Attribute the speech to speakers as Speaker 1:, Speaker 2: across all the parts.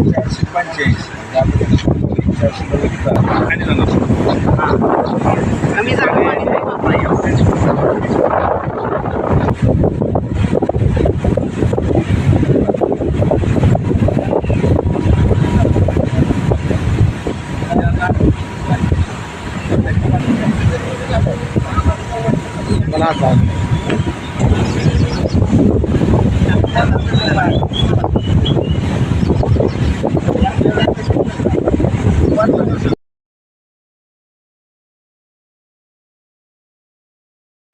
Speaker 1: चारशे पंच्याऐंशी चारशे
Speaker 2: आम्ही जागा पाणी नाही होत नाही.
Speaker 1: मला आता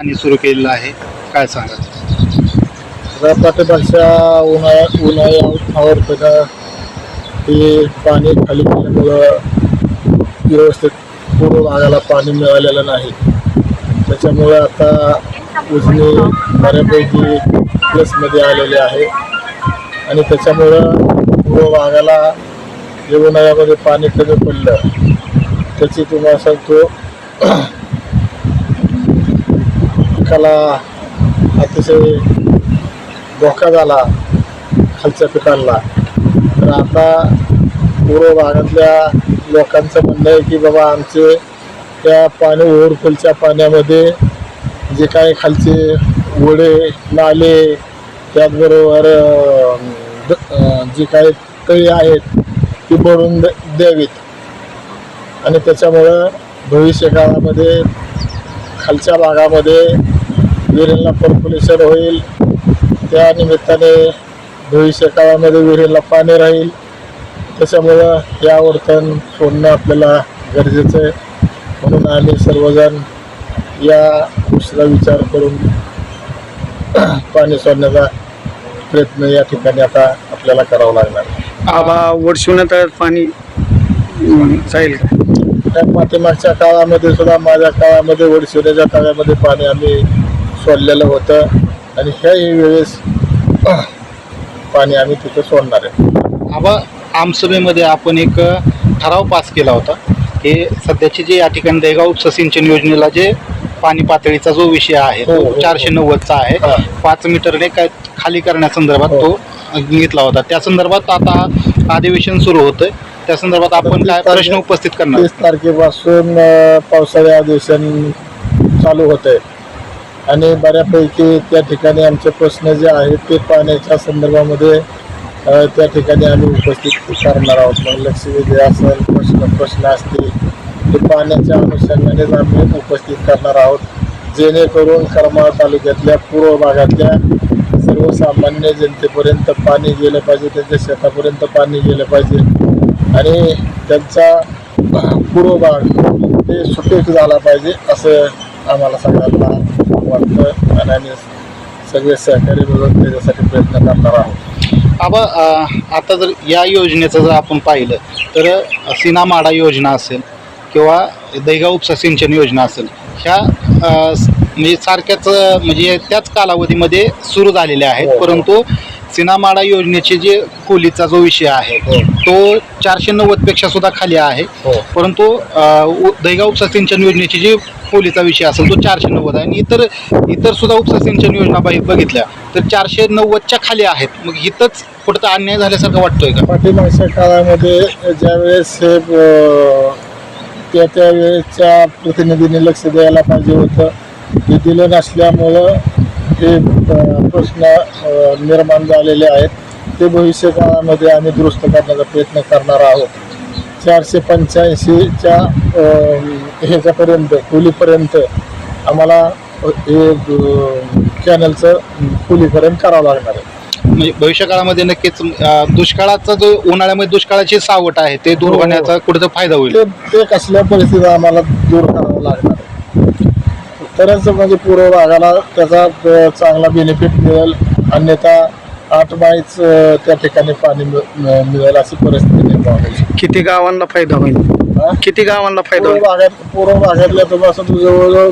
Speaker 3: आणि सुरू केलेलं आहे. काय सांगा?
Speaker 4: आता उन्हाळ्या उन्हाळ्या उन्हाळ्यावर त्याला ते पाणी खाली केल्यामुळं व्यवस्थित पूर्व भागाला पाणी मिळालेलं नाही. त्याच्यामुळे आता उजनी बऱ्यापैकी प्लसमध्ये आलेले आहे. आणि त्याच्यामुळं पूर्व भागाला जे उन्हाळ्यामध्ये पाणी कमी पडलं त्याची तुम्हाला सांगतो पिकाला अतिशय धोका झाला खालच्या पिकांना. तर आता पूर्व भागातल्या लोकांचं म्हणणं आहे की बाबा आमचे त्या पाणी ओव्हरफुलच्या पाण्यामध्ये जे काय खालचे ओढे नाले त्याचबरोबर जे द- जी तळी आहेत ती भरून द- द्यावीत. आणि त्याच्यामुळं भविष्य काळामध्ये खालच्या भागामध्ये विहिरींना पर्प्युलेशन होईल. त्या निमित्ताने भविष्य काळामध्ये विहिरीला पाणी राहील. त्याच्यामुळं हे आवर्तन सोडणं आपल्याला गरजेचं आहे. म्हणून आम्ही सर्वजण या गोष्टीचा विचार करून पाणी सोडण्याचा प्रयत्न या ठिकाणी आता आपल्याला करावा लागणार.
Speaker 5: आबा वर्षुण्यात पाणी जाईल
Speaker 4: पाठीमागच्या काळामध्ये सुद्धा माझ्या काळामध्ये वडशिवण्याच्या काळामध्ये पाणी आम्ही सोडलेलं होतं. आणि ह्याही वेळेस पाणी आम्ही तिथं सोडणार आहे.
Speaker 3: आबा आमसभेमध्ये आपण एक ठराव पास केला होता. हे सध्याचे जे या ठिकाणी देगाव उपसा सिंचन योजनेला जे पाणी पातळीचा जो विषय आहे
Speaker 4: हो, हो,
Speaker 3: तो
Speaker 4: हो.
Speaker 3: चारशे नव्वदचा आहे
Speaker 4: हा.
Speaker 3: पाच मीटरने काय खाली करण्यासंदर्भात
Speaker 4: हो.
Speaker 3: तो घेतला होता त्या संदर्भात आता अधिवेशन सुरू होतंय त्या संदर्भात आपण काय प्रश्न उपस्थित करणार
Speaker 4: तीस तारखेपासून पावसाळी अधिवेशन चालू होते आणि बऱ्यापैकी त्या ठिकाणी आमचे प्रश्न जे आहेत ते पाण्याच्या संदर्भामध्ये त्या ठिकाणी आम्ही उपस्थित करणार आहोत. मग लक्षवेधी असेल प्रश्न प्रश्न असतील ते पाण्याच्या अनुषंगानेच आम्ही उपस्थित करणार आहोत. जेणेकरून करमाळ तालुक्यातल्या पूर्व भागातल्या सर्वसामान्य जनतेपर्यंत पाणी गेलं पाहिजे त्यांच्या शेतापर्यंत पाणी गेलं पाहिजे. आणि त्यांचा पूर्व भाग ते सुटेक झाला पाहिजे असं आम्हाला सगळ्यांना वाटतं. आणि आम्ही सगळे सहकारी मिळून त्याच्यासाठी प्रयत्न करणार आहोत.
Speaker 3: आबा अ, आता जर या योजनेचं जर आपण पाहिलं तर सीनामाडा योजना असेल किंवा दैगाव उपसा सिंचन योजना असेल ह्या म्हणजे सारख्याच म्हणजे त्याच कालावधीमध्ये सुरू झालेल्या आहेत
Speaker 4: हो.
Speaker 3: परंतु सीनामाडा योजनेचे जे खोलीचा जो विषय आहे
Speaker 4: हो.
Speaker 3: तो चारशे नव्वदपेक्षा सुद्धा खाली आहे
Speaker 4: हो
Speaker 3: परंतु दैगाव उपसा सिंचन योजनेची जी खोलीचा विषय असेल तो चारशे नव्वद आहे. आणि इतर इतर सुद्धा उपसा सिंचन योजना बाहेर बघितल्या तर चारशे नव्वदच्या खाली आहेत. मग इथंच कुठं अन्याय झाल्यासारखं वाटतोय का?
Speaker 4: पाठीमागच्या काळामध्ये ज्यावेळेस हे त्या त्या वेळेसच्या प्रतिनिधींनी लक्ष द्यायला पाहिजे होतं ते दिलं नसल्यामुळं हे प्रश्न निर्माण झालेले आहेत. ते भविष्य काळामध्ये आम्ही दुरुस्त करण्याचा प्रयत्न करणार आहोत. चारशे पंच्याऐंशीच्या ह्याच्यापर्यंत खोलीपर्यंत आम्हाला हे कॅनलचं खोलीकरण करावं लागणार आहे
Speaker 3: म्हणजे भविष्य काळामध्ये नक्कीच दुष्काळाचा जो उन्हाळ्यामध्ये दुष्काळाची सावट आहे ते दूर
Speaker 4: हो.
Speaker 3: होण्याचा कुठं फायदा होईल
Speaker 4: ते ते कसल्या परिस्थितीत आम्हाला दूर करावं लागणार आहे. तरच म्हणजे पूर्व भागाला त्याचा अ, चांगला बेनिफिट मिळेल अन्यथा आठ माईच अ, त्या ठिकाणी पाणी मिळ- मिळ- मिळेल अशी परिस्थिती निर्माण होईल
Speaker 5: किती गावांना फायदा होईल
Speaker 4: हा?
Speaker 5: किती गावांना फायदा
Speaker 4: पूर्व
Speaker 5: होईल
Speaker 4: भागात पूर्व भागातल्या तुम्हाला असं जवळजवळ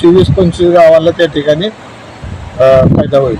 Speaker 4: चोवीस पंचवीस गावाला त्या ठिकाणी फायदा होईल.